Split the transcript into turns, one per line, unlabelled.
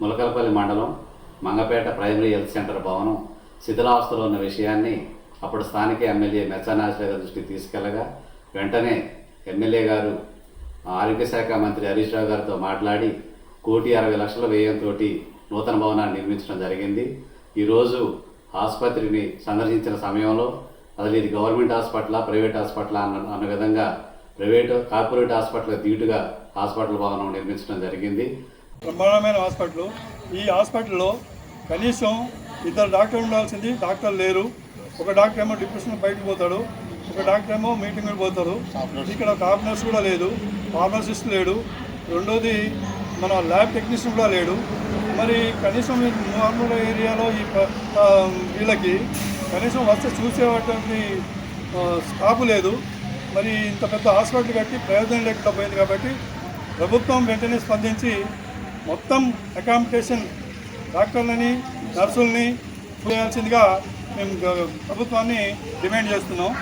ములకలపల్లి మండలం Mangapet primary health centre భవనం శిథిలావస్థలో ఉన్న విషయాన్ని అప్పుడు స్థానిక ఎమ్మెల్యే మెచ్చానాశ్వర దృష్టికి తీసుకెళ్ళగా వెంటనే ఎమ్మెల్యే గారు ఆరోగ్య శాఖ మంత్రి హరీష్ రావు గారితో మాట్లాడి కోటి అరవై లక్షల వ్యయంతో నూతన భవనాన్ని నిర్మించడం జరిగింది. ఈరోజు ఆసుపత్రిని సందర్శించిన సమయంలో అసలు ఇది గవర్నమెంట్ హాస్పిటలా ప్రైవేట్ హాస్పిటలా అన్న అన్న విధంగా ప్రైవేట్ కార్పొరేట్ హాస్పిటల్ దీటుగా హాస్పిటల్ భవనం నిర్మించడం జరిగింది.
బ్రహ్మాండమైన హాస్పిటల్. ఈ హాస్పిటల్లో కనీసం ఇద్దరు డాక్టర్ ఉండాల్సింది డాక్టర్ లేరు. ఒక డాక్టర్ ఏమో డిప్రెషన్ బయటకు పోతాడు. ఒక డాక్టర్ ఏమో మీటింగ్ పోతారు ఇక్కడ కాప్ నర్స్ కూడా లేదు. ఫార్మసిస్ట్ లేడు. రెండోది మన ల్యాబ్ టెక్నీషియన్ కూడా లేడు. మరి కనీసం ఈ నార్మల్ ఏరియాలో ఈ వీళ్ళకి కనీసం వస్తే చూసేటువంటి స్టాపు స్టాఫ్ లేదు. మరి ఇంత పెద్ద హాస్పిటల్ కట్టి ప్రయోజనం లేకుండా పోయింది కాబట్టి ప్రభుత్వం వెంటనే స్పందించి మొత్తం అకామిడేషన్ డాక్టర్లని నర్సుల్ని చేయాల్సిందిగా మేము ప్రభుత్వాన్ని డిమాండ్ చేస్తున్నాం.